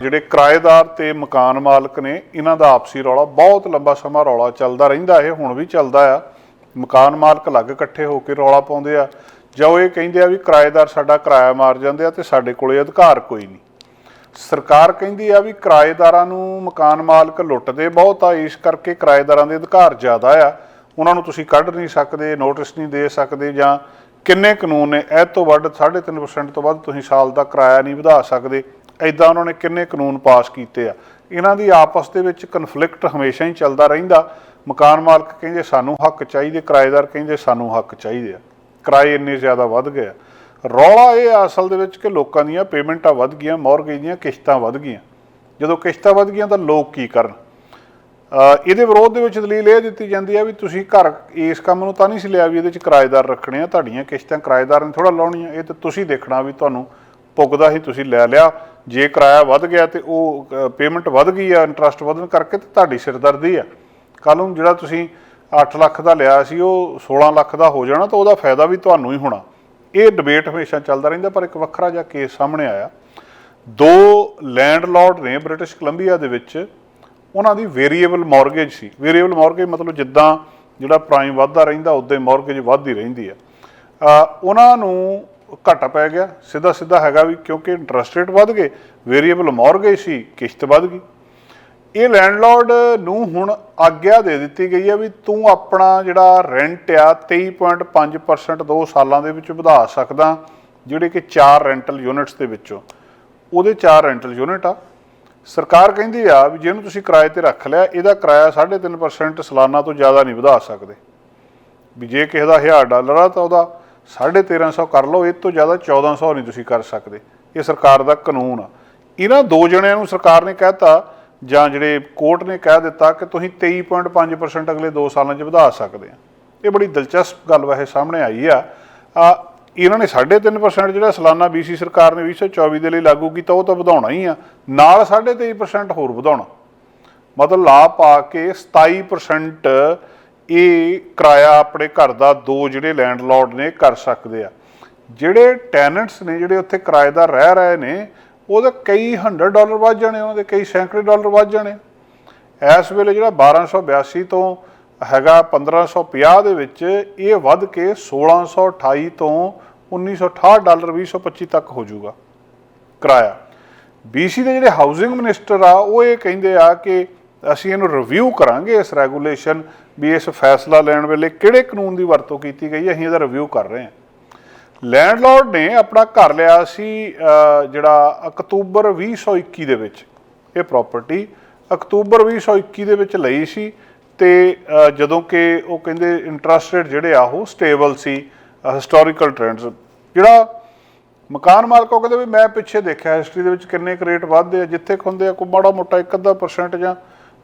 ਜਿਹੜੇ ਕਿਰਾਏਦਾਰ ਤੇ ਮਕਾਨ ਮਾਲਕ ਨੇ, ਇਹਨਾਂ ਦਾ ਆਪਸੀ ਰੌਲਾ, ਬਹੁਤ ਲੰਬਾ ਸਮਾਂ ਰੌਲਾ ਚੱਲਦਾ ਰਹਿੰਦਾ ਇਹ, ਹੁਣ ਵੀ ਚੱਲਦਾ ਆ। ਮਕਾਨ ਮਾਲਕ ਲੱਗ ਇਕੱਠੇ ਹੋ ਕੇ ਰੌਲਾ ਪਾਉਂਦੇ ਆ। ਜਾਂ ਉਹ ਇਹ ਕਹਿੰਦੇ ਆ ਵੀ ਕਿਰਾਏਦਾਰ ਸਾਡਾ ਕਿਰਾਇਆ ਮਾਰ ਜਾਂਦੇ ਆ ਤੇ ਸਾਡੇ ਕੋਲੇ ਅਧਿਕਾਰ ਕੋਈ ਨਹੀਂ। ਸਰਕਾਰ ਕਹਿੰਦੀ ਆ ਵੀ ਕਿਰਾਏਦਾਰਾਂ ਨੂੰ ਮਕਾਨ ਮਾਲਕ ਲੁੱਟਦੇ ਬਹੁਤ ਆ, ਇਸ ਕਰਕੇ ਕਿਰਾਏਦਾਰਾਂ ਦੇ ਅਧਿਕਾਰ ਜ਼ਿਆਦਾ ਆ। ਉਹਨਾਂ ਨੂੰ ਤੁਸੀਂ ਕੱਢ ਨਹੀਂ ਸਕਦੇ, ਨੋਟਿਸ ਨਹੀਂ ਦੇ ਸਕਦੇ ਜਾਂ ਕਿੰਨੇ ਕਾਨੂੰਨ ਨੇ, ਇਹ ਤੋਂ ਵੱਧ 3.5% ਤੋਂ ਵੱਧ ਤੁਸੀਂ ਸਾਲ ਦਾ ਕਿਰਾਇਆ ਨਹੀਂ ਵਧਾ ਸਕਦੇ। ਐਦਾਂ ਉਹਨਾਂ ਨੇ ਕਿੰਨੇ ਕਾਨੂੰਨ ਪਾਸ ਕੀਤੇ ਆ। ਇਹਨਾਂ ਦੀ ਆਪਸ ਦੇ ਵਿੱਚ ਕਨਫਲਿਕਟ ਹਮੇਸ਼ਾ ਹੀ ਚੱਲਦਾ ਰਹਿੰਦਾ। ਮਕਾਨ ਮਾਲਕ ਕਹਿੰਦੇ, ਸਾਨੂੰ ਹੱਕ ਚਾਹੀਦੇ। ਕਿਰਾਏਦਾਰ ਕਹਿੰਦੇ, ਸਾਨੂੰ ਹੱਕ ਚਾਹੀਦੇ ਆ। ਕਿਰਾਏ ਇੰਨੇ ਜ਼ਿਆਦਾ ਵੱਧ ਗਏ ਆ। ਰੌਲਾ ਇਹ ਆ ਅਸਲ ਦੇ ਵਿੱਚ ਕਿ ਲੋਕਾਂ ਦੀਆਂ ਪੇਮੈਂਟਾਂ ਵੱਧ ਗਈਆਂ, ਮੌਰਗੇਜ ਦੀਆਂ ਕਿਸ਼ਤਾਂ ਵੱਧ ਗਈਆਂ। ਜਦੋਂ ਕਿਸ਼ਤਾਂ ਵੱਧ ਗਈਆਂ ਤਾਂ ਲੋਕ ਕੀ ਕਰਨ? ਇਹਦੇ ਵਿਰੋਧ ਦੇ ਵਿੱਚ ਦਲੀਲ ਇਹ ਦਿੱਤੀ ਜਾਂਦੀ ਹੈ ਵੀ ਤੁਸੀਂ ਘਰ ਇਸ ਕੰਮ ਨੂੰ ਤਾਂ ਨਹੀਂ ਸੀ ਲਿਆ ਵੀ ਇਹਦੇ ਵਿੱਚ ਕਿਰਾਏਦਾਰ ਰੱਖਣੇ ਆ, ਤੁਹਾਡੀਆਂ ਕਿਸ਼ਤਾਂ ਕਿਰਾਏਦਾਰ ਨੇ ਥੋੜਾ ਲਾਉਣੀਆਂ। ਇਹ ਤਾਂ ਤੁਸੀਂ ਦੇਖਣਾ ਵੀ ਤੁਹਾਨੂੰ ਭੁਗਦਾ ਹੀ ਤੁਸੀਂ ਲੈ ਲਿਆ। ਜੇ ਕਿਰਾਇਆ ਵੱਧ ਗਿਆ ਤੇ ਉਹ ਪੇਮੈਂਟ ਵੱਧ ਗਈ ਆ ਇੰਟਰਸਟ ਵਧਣ ਕਰਕੇ ਤੇ ਤੁਹਾਡੀ ਸਿਰਦਰਦੀ ਆ। ਕੱਲ ਨੂੰ ਜਿਹੜਾ ਤੁਸੀਂ 8 ਲੱਖ ਦਾ ਲਿਆ ਸੀ, ਉਹ 16 ਲੱਖ ਦਾ ਹੋ ਜਾਣਾ ਤਾਂ ਉਹਦਾ ਫਾਇਦਾ ਵੀ ਤੁਹਾਨੂੰ ਹੀ ਹੋਣਾ। ਇਹ ਡਿਬੇਟ ਹਮੇਸ਼ਾ ਚੱਲਦਾ ਰਹਿੰਦਾ, ਪਰ ਇੱਕ ਵੱਖਰਾ ਜਿਹਾ ਕੇਸ ਸਾਹਮਣੇ ਆਇਆ। ਦੋ ਲੈਂਡਲਾਰਡ ਨੇ ਬ੍ਰਿਟਿਸ਼ ਕੋਲੰਬੀਆ ਦੇ ਵਿੱਚ ਉਹਨਾਂ ਦੀ ਵੇਰੀਏਬਲ ਮਾਰਗੇਜ ਸੀ। ਵੇਰੀਏਬਲ ਮਾਰਗੇਜ ਮਤਲਬ ਜਿੱਦਾਂ ਜਿਹੜਾ ਪ੍ਰਾਈਮ ਵੱਧਦਾ ਰਹਿੰਦਾ ਉਦੋਂ ਮਾਰਗੇਜ ਵੱਧਦੀ ਰਹਿੰਦੀ ਆ। ਉਹਨਾਂ ਨੂੰ ਘਾਟਾ ਪੈ ਗਿਆ। ਸਿੱਧਾ ਸਿੱਧਾ ਹੈਗਾ ਵੀ ਕਿਉਂਕਿ ਇੰਟਰਸਟ ਰੇਟ ਵੱਧ ਗਏ ਵੇਰੀਏਬਲ ਮਾਰਗੇਜ ਸੀ, ਕਿਸ਼ਤ ਵੱਧ ਗਈ। ਇਹ ਲੈਂਡਲਾਰਡ ਨੂੰ ਹੁਣ ਆਗਿਆ ਦੇ ਦਿੱਤੀ ਗਈ ਹੈ ਵੀ ਤੂੰ ਆਪਣਾ ਜਿਹੜਾ ਰੈਂਟ ਆ 23.5% ਦੋ ਸਾਲਾਂ ਦੇ ਵਿੱਚ ਵਧਾ ਸਕਦਾ, ਜਿਹੜੇ ਕਿ ਚਾਰ ਰੈਂਟਲ ਯੂਨਿਟਸ ਦੇ ਵਿੱਚੋਂ। ਉਹਦੇ ਚਾਰ ਰੈਂਟਲ ਯੂਨਿਟ ਆ। ਸਰਕਾਰ ਕਹਿੰਦੀ ਆ ਵੀ ਜਿਹਨੂੰ ਤੁਸੀਂ ਕਿਰਾਏ ਤੇ ਰੱਖ ਲਿਆ, ਇਹਦਾ ਕਿਰਾਇਆ 3.5% ਸਾਲਾਨਾ ਤੋਂ ਜ਼ਿਆਦਾ ਨਹੀਂ ਵਧਾ ਸਕਦੇ। ਵੀ ਜੇ ਕਿਸੇ ਦਾ 1000 ਡਾਲਰ ਆ ਤਾਂ ਉਹਦਾ 1350 ਕਰ ਲਓ, ਇਹ ਤੋਂ ਜ਼ਿਆਦਾ 1400 ਨਹੀਂ ਤੁਸੀਂ ਕਰ ਸਕਦੇ। ਇਹ ਸਰਕਾਰ ਦਾ ਕਾਨੂੰਨ ਆ। ਇਹਨਾਂ ਦੋ ਜਣਿਆਂ ਨੂੰ ਸਰਕਾਰ ਨੇ ਕਹਿਤਾ ਜਾਂ ਜਿਹੜੇ ਕੋਰਟ ਨੇ ਕਹਿ ਦਿੱਤਾ ਕਿ ਤੁਸੀਂ 23.5% ਅਗਲੇ 2 ਸਾਲਾਂ 'ਚ ਵਧਾ ਸਕਦੇ ਆ। ਇਹ ਬੜੀ ਦਿਲਚਸਪ ਗੱਲ ਵੈਸੇ ਸਾਹਮਣੇ ਆਈ ਆ। ਇਹਨਾਂ ਨੇ 3.5% ਜਿਹੜਾ ਸਾਲਾਨਾ BC ਸਰਕਾਰ ਨੇ 2024 ਦੇ ਲਈ ਲਾਗੂ ਕੀਤਾ, ਉਹ ਤਾਂ ਵਧਾਉਣਾ ਹੀ ਆ। ਨਾਲ 23% ਹੋਰ ਵਧਾਉਣਾ। ਮਤਲਬ ਲਾ ਪਾ ਕੇ 27% ਇਹ ਕਿਰਾਇਆ ਆਪਣੇ ਘਰ ਦਾ ਦੋ ਜਿਹੜੇ ਲੈਂਡਲਾਰਡ ਨੇ ਕਰ ਸਕਦੇ ਆ। ਜਿਹੜੇ ਟੈਨੈਂਟਸ ਨੇ, ਜਿਹੜੇ ਉੱਥੇ ਕਿਰਾਏਦਾਰ ਰਹਿ ਰਹੇ ਨੇ ਉਹਦੇ ਕਈ 100 ਡਾਲਰ ਵੱਧ ਜਾਣੇ ਉਹਦੇ ਕਈ ਸੈਂਕੜੇ ਡਾਲਰ ਵੱਧ ਜਾਣੇ ਇਸ ਵੇਲੇ ਜਿਹੜਾ 1282 ਤੋਂ ਹੈਗਾ 1550 ਦੇ ਵਿੱਚ, ਇਹ ਵੱਧ ਕੇ 1628 ਤੋਂ 1968 ਡਾਲਰ 2025 ਤੱਕ ਹੋ ਜਾਊਗਾ ਕਿਰਾਇਆ। BC ਦੇ ਜਿਹੜੇ ਹਾਊਸਿੰਗ ਮਿਨਿਸਟਰ ਆ, ਉਹ ਇਹ ਕਹਿੰਦੇ ਆ ਕਿ ਅਸੀਂ ਇਹਨੂੰ ਰਿਵਿਊ ਕਰਾਂਗੇ ਇਸ ਰੈਗੂਲੇਸ਼ਨ ਵੀ ਇਸ ਫੈਸਲਾ ਲੈਣ ਵੇਲੇ ਕਿਹੜੇ ਕਾਨੂੰਨ ਦੀ ਵਰਤੋਂ ਕੀਤੀ ਗਈ ਹੈ, ਅਸੀਂ ਇਹਦਾ ਰਿਵਿਊ ਕਰ ਰਹੇ ਹਾਂ। ਲੈਂਡਲਾਰਡ ਨੇ ਆਪਣਾ ਘਰ ਲਿਆ ਸੀ ਜਿਹੜਾ ਅਕਤੂਬਰ 2021 ਦੇ ਵਿੱਚ। ਇਹ ਪ੍ਰਾਪਰਟੀ ਅਕਤੂਬਰ 2021 ਦੇ ਵਿੱਚ ਲਈ ਸੀ ਤੇ ਜਦੋਂ ਕਿ ਉਹ ਕਹਿੰਦੇ ਇੰਟਰਸਟ ਰੇਟ ਜਿਹੜੇ ਆ ਉਹ ਸਟੇਬਲ ਸੀ ਹਿਸਟੋਰੀਕਲ ਟ੍ਰੈਂਡਸ ਜਿਹੜਾ ਮਕਾਨ ਮਾਲਕ ਉਹ ਕਹਿੰਦੇ ਵੀ ਮੈਂ ਪਿੱਛੇ ਦੇਖਿਆ ਹਿਸਟਰੀ ਦੇ ਵਿੱਚ ਕਿੰਨੇ ਕੁ ਰੇਟ ਵੱਧਦੇ ਆ, ਜਿੱਥੇ ਕੁ ਆ, ਕੋਈ ਮਾੜਾ ਮੋਟਾ ਇੱਕ ਅੱਧਾ ਪਰਸੈਂਟ ਜਾਂ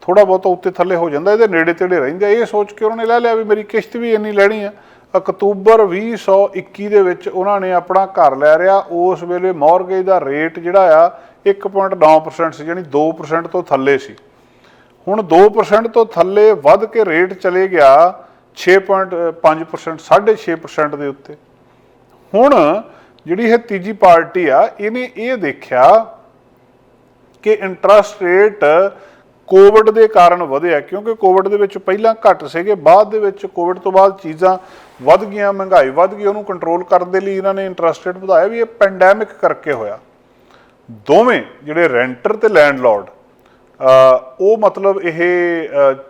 ਥੋੜਾ ਬਹੁਤ ਉੱਤੇ ਥੱਲੇ ਹੋ ਜਾਂਦਾ, ਇਹਦੇ ਨੇੜੇ ਤੇੜੇ ਰਹਿੰਦੇ ਇਹ ਸੋਚ ਕੇ ਉਹਨਾਂ ਨੇ ਲੈ ਲਿਆ ਵੀ ਮੇਰੀ ਕਿਸ਼ਤ ਵੀ ਇੰਨੀ ਲੈਣੀ ਆ। ਅਕਤੂਬਰ 2021 ਦੇ ਵਿੱਚ ਉਹਨਾਂ ਨੇ ਆਪਣਾ ਘਰ ਲੈ ਰਿਆ ਉਸ ਵੇਲੇ ਮੌਰਗੇਜ ਦਾ ਰੇਟ ਜਿਹੜਾ ਆ 1.9% ਸੀ ਯਾਨੀ 2% ਤੋਂ ਥੱਲੇ ਸੀ। ਹੁਣ 2% ਤੋਂ ਥੱਲੇ ਵੱਧ ਕੇ ਰੇਟ ਚਲੇ ਗਿਆ 6.5% 6.5% ਦੇ ਉੱਤੇ। ਹੁਣ ਜਿਹੜੀ ਇਹ ਤੀਜੀ ਪਾਰਟੀ ਆ, ਇਹਨੇ ਇਹ ਦੇਖਿਆ ਕਿ ਇੰਟਰਸਟ ਰੇਟ ਕੋਵਿਡ ਦੇ ਕਾਰਨ ਵਧਿਆ ਕਿਉਂਕਿ ਕੋਵਿਡ ਦੇ ਵਿੱਚ ਪਹਿਲਾਂ ਘੱਟ ਸੀਗੇ, ਬਾਅਦ ਦੇ ਵਿੱਚ ਕੋਵਿਡ ਤੋਂ ਬਾਅਦ ਚੀਜ਼ਾਂ ਵੱਧ ਗਈਆਂ, ਮਹਿੰਗਾਈ ਵੱਧ ਗਈ, ਉਹਨੂੰ ਕੰਟਰੋਲ ਕਰਨ ਦੇ ਲਈ ਇਹਨਾਂ ਨੇ ਇੰਟਰਸਟ ਰੇਟ ਵਧਾਇਆ ਵੀ ਇਹ ਪੈਂਡੈਮਿਕ ਕਰਕੇ ਹੋਇਆ। ਦੋਵੇਂ ਜਿਹੜੇ ਰੈਂਟਰ ਤੇ ਲੈਂਡਲਾਰਡ ਉਹ ਮਤਲਬ ਇਹ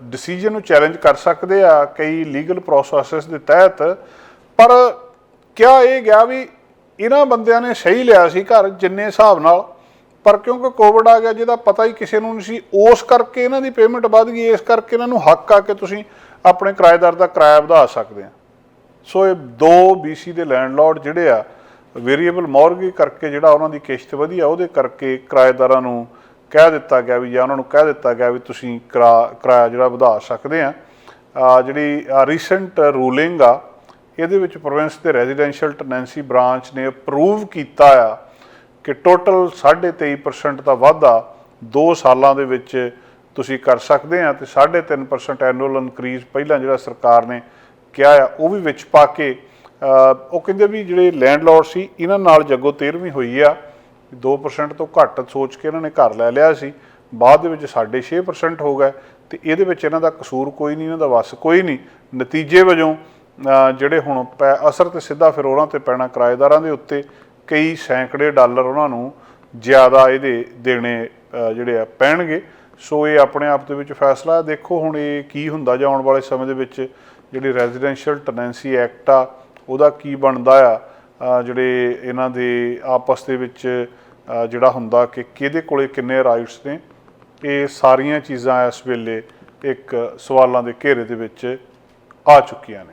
ਡਿਸੀਜਨ ਨੂੰ ਚੈਲੰਜ ਕਰ ਸਕਦੇ ਆ ਕਈ ਲੀਗਲ ਪ੍ਰੋਸੈਸਸ ਦੇ ਤਹਿਤ, ਪਰ ਕਿਹਾ ਇਹ ਗਿਆ ਵੀ ਇਹਨਾਂ ਬੰਦਿਆਂ ਨੇ ਸਹੀ ਲਿਆ ਸੀ ਘਰ ਜਿੰਨੇ ਹਿਸਾਬ ਨਾਲ ਪਰ ਕਿਉਂਕਿ ਕੋਵਿਡ ਆ ਗਿਆ, ਜਿਹਦਾ ਪਤਾ ਹੀ ਕਿਸੇ ਨੂੰ ਨਹੀਂ ਸੀ, ਉਸ ਕਰਕੇ ਇਹਨਾਂ ਦੀ ਪੇਮੈਂਟ ਵੱਧ ਗਈ, ਇਸ ਕਰਕੇ ਇਹਨਾਂ ਨੂੰ ਹੱਕ ਆ ਕਿ ਤੁਸੀਂ ਆਪਣੇ ਕਿਰਾਏਦਾਰ ਦਾ ਕਿਰਾਇਆ ਵਧਾ ਸਕਦੇ ਆ। ਸੋ ਇਹ ਦੋ BC ਦੇ ਲੈਂਡਲਾਰਡ ਜਿਹੜੇ ਆ ਵੇਰੀਏਬਲ ਮੌਰਗੇਜ ਕਰਕੇ ਜਿਹੜਾ ਉਹਨਾਂ ਦੀ ਕਿਸ਼ਤ ਵਧੀਆ ਉਹਦੇ ਕਰਕੇ ਕਿਰਾਏਦਾਰਾਂ ਨੂੰ ਕਹਿ ਦਿੱਤਾ ਗਿਆ ਵੀ ਜਾਂ ਉਹਨਾਂ ਨੂੰ ਕਹਿ ਦਿੱਤਾ ਗਿਆ ਵੀ ਤੁਸੀਂ ਕਿਰਾ- ਕਿਰਾਇਆ ਜਿਹੜਾ ਵਧਾ ਸਕਦੇ ਆ। ਆ ਜਿਹੜੀ ਰੀਸੈਂਟ ਰੂਲਿੰਗ ਆ, ਇਹਦੇ ਵਿੱਚ ਪ੍ਰੋਵਿੰਸ ਦੇ ਰੈਜ਼ੀਡੈਂਸ਼ੀਅਲ ਟੈਨੈਂਸੀ ਬ੍ਰਾਂਚ ਨੇ ਅਪਰੂਵ ਕੀਤਾ ਆ ਕਿ ਟੋਟਲ 23.5% ਦਾ ਵਾਧਾ 2 ਸਾਲਾਂ ਦੇ ਵਿੱਚ ਤੁਸੀਂ ਕਰ ਸਕਦੇ ਆ ਤੇ 3.5% ਐਨੂਅਲ ਇਨਕਰੀਜ਼ ਪਹਿਲਾਂ ਜਿਹੜਾ ਸਰਕਾਰ ਨੇ ਕਿਹਾ ਆ, ਉਹ ਵੀ ਵਿੱਚ ਪਾ ਕੇ ਉਹ ਕਹਿੰਦੇ ਵੀ ਜਿਹੜੇ ਲੈਂਡਲਾਰਡ ਸੀ, ਇਹਨਾਂ ਨਾਲ ਜੱਗੋ 13ਵੀਂ ਹੋਈ ਆ, ਵੀ 2% ਤੋਂ ਘੱਟ ਸੋਚ ਕੇ ਇਹਨਾਂ ਨੇ ਘਰ ਲੈ ਲਿਆ ਸੀ, ਬਾਅਦ ਦੇ ਵਿੱਚ ਸਾਡੇ 6% ਹੋ ਗਿਆ ਤੇ ਇਹਦੇ ਵਿੱਚ ਇਹਨਾਂ ਦਾ ਕਸੂਰ ਕੋਈ ਨਹੀਂ, ਇਹਨਾਂ ਦਾ ਵਸ ਕੋਈ ਨਹੀਂ। ਨਤੀਜੇ ਵਜੋਂ ਜਿਹੜੇ ਹੁਣ ਪੈ- ਅਸਰ ਤੇ ਸਿੱਧਾ ਫਿਰ ਉਹਨਾਂ ਤੇ ਪੈਣਾ ਕਿਰਾਏਦਾਰਾਂ ਦੇ ਉੱਤੇ ਕਈ ਸੈਂਕੜੇ ਡਾਲਰ ਉਹਨਾਂ ਨੂੰ ਜ਼ਿਆਦਾ ਇਹਦੇ ਦੇਣੇ ਜਿਹੜੇ ਆ ਪੈਣਗੇ। ਸੋ ਇਹ ਆਪਣੇ ਆਪ ਦੇ ਵਿੱਚ ਫੈਸਲਾ ਹੈ। ਦੇਖੋ ਹੁਣ ਇਹ ਕੀ ਹੁੰਦਾ ਜਾਂ ਆਉਣ ਵਾਲੇ ਸਮੇਂ ਦੇ ਵਿੱਚ ਜਿਹੜੀ ਰੈਜ਼ੀਡੈਂਸ਼ੀਅਲ ਟੈਨੈਂਸੀ ਐਕਟ ਆ, ਉਹਦਾ ਕੀ ਬਣਦਾ ਆ? ਜਿਹੜੇ ਇਹਨਾਂ ਦੇ ਆਪਸ ਦੇ ਵਿੱਚ ਜਿਹੜਾ ਹੁੰਦਾ ਕਿ ਕਿਹਦੇ ਕੋਲੇ ਕਿੰਨੇ ਰਾਈਟਸ ਨੇ, ਇਹ ਸਾਰੀਆਂ ਚੀਜ਼ਾਂ ਇਸ ਵੇਲੇ ਇੱਕ ਸਵਾਲਾਂ ਦੇ ਘੇਰੇ ਦੇ ਵਿੱਚ ਆ ਚੁੱਕੀਆਂ ਨੇ।